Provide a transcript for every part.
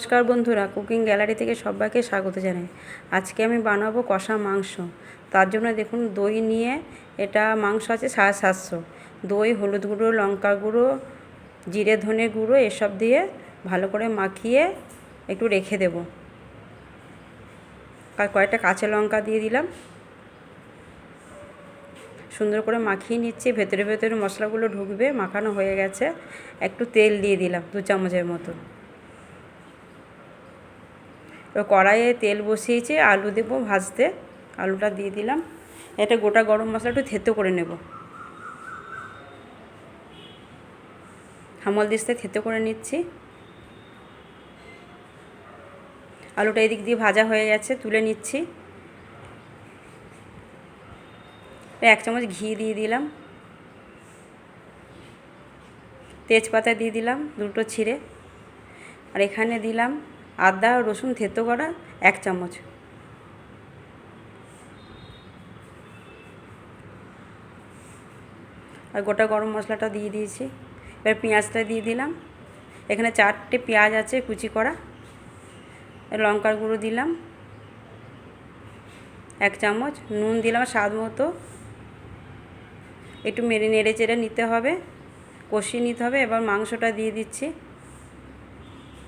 নমস্কার বন্ধুরা, cooking gallery থেকে সবাইকে স্বাগত জানাই। আজকে আমি বানাবো কষা মাংস। তার জন্য দেখুন, দই নিয়ে এটা মাংস আছে সাড়ে সাতশো। দই, হলুদ গুঁড়ো, লঙ্কা গুঁড়ো, জিরে, ধনে গুঁড়ো, এসব দিয়ে ভালো করে মাখিয়ে একটু রেখে দেব। আর কয়েকটা কাঁচা লঙ্কা দিয়ে দিলাম। সুন্দর করে মাখিয়ে নিচ্ছি। ভেতরে ভেতরে মশলাগুলো ঢুকবে, মাখানো হয়ে গেছে। একটু তেল দিয়ে দিলাম, দু চামচের মতো। এবার কড়াইয়ে তেল বসিয়েছি, আলু দেবো ভাজতে। আলুটা দিয়ে দিলাম। এটা গোটা গরম মশলা একটু থেতো করে নেব। হামল দিস্তে থেতো করে নিচ্ছি। আলুটা এদিক দিয়ে ভাজা হয়ে গেছে, তুলে নিচ্ছি। এক চামচ ঘি দিয়ে দিলাম। তেজপাতা দিয়ে দিলাম, দুটো ছিঁড়ে। আর এখানে দিলাম আদা রসুন থেতো করা এক চামচ। আর গোটা গরম মশলাটা দিয়ে দিয়েছি। এবার পেঁয়াজটা দিয়ে দিলাম। এখানে চারটে পেঁয়াজ আছে কুচি করা। লঙ্কার গুঁড়ো দিলাম। এক চামচ। নুন দিলাম স্বাদ মতো। একটু মেরে নেড়ে চেড়ে নিতে হবে। কষিয়ে নিতে হবে। এবার মাংসটা দিয়ে দিচ্ছি।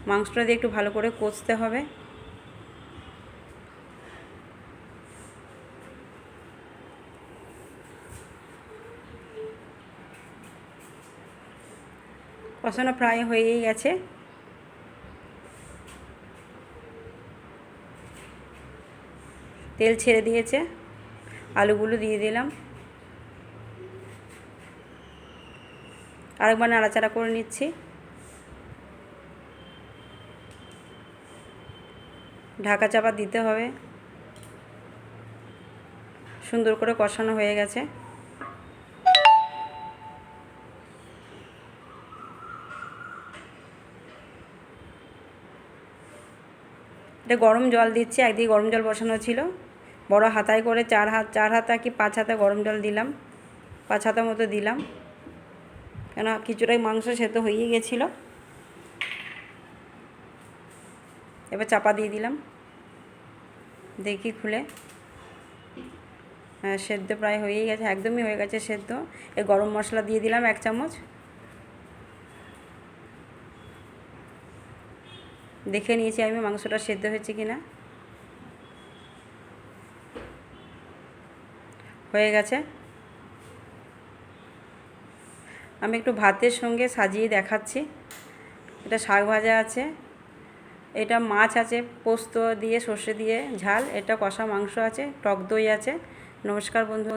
মাংসটা দিয়ে একটু ভালো করে কষতে হবে। কষানো প্রায় হয়েই গেছে। তেল ছেড়ে দিয়েছে। আলুগুলো দিয়ে দিলাম। আরেকবার নাড়াচাড়া করে নিচ্ছি। ঢাকা চাপা দিতে হবে। সুন্দর করে কষানো হয়ে গেছে। এটা গরম জল দিচ্ছি, একদিকে গরম জল বসানো ছিল। বড় হাতায় করে চার হাত, চার হাতা কি পাঁচ হাতা গরম জল দিলাম। পাঁচ হাতা মতো দিলাম। কেন কিছুটাই মাংস সেদ্ধ হয়েই গেছিল। এবার চাপা দিয়ে দিলাম। দেখি খুলে। হ্যাঁ সেদ্ধ প্রায় হয়েই গেছে, একদমই হয়ে গেছে সেদ্ধ। এই গরম মশলা দিয়ে দিলাম এক চামচ। দেখে নিয়েছি আমি মাংসটা সেদ্ধ হয়েছে কি না হয়ে গেছে। আমি একটু ভাতের সঙ্গে সাজিয়ে দেখাচ্ছি। এটা শাক ভাজা আছে। এটা মাছ আছে, পোস্ত দিয়ে সর্ষে দিয়ে ঝাল, এটা কষা মাংস আছে, টক দই আছে। নমস্কার বন্ধু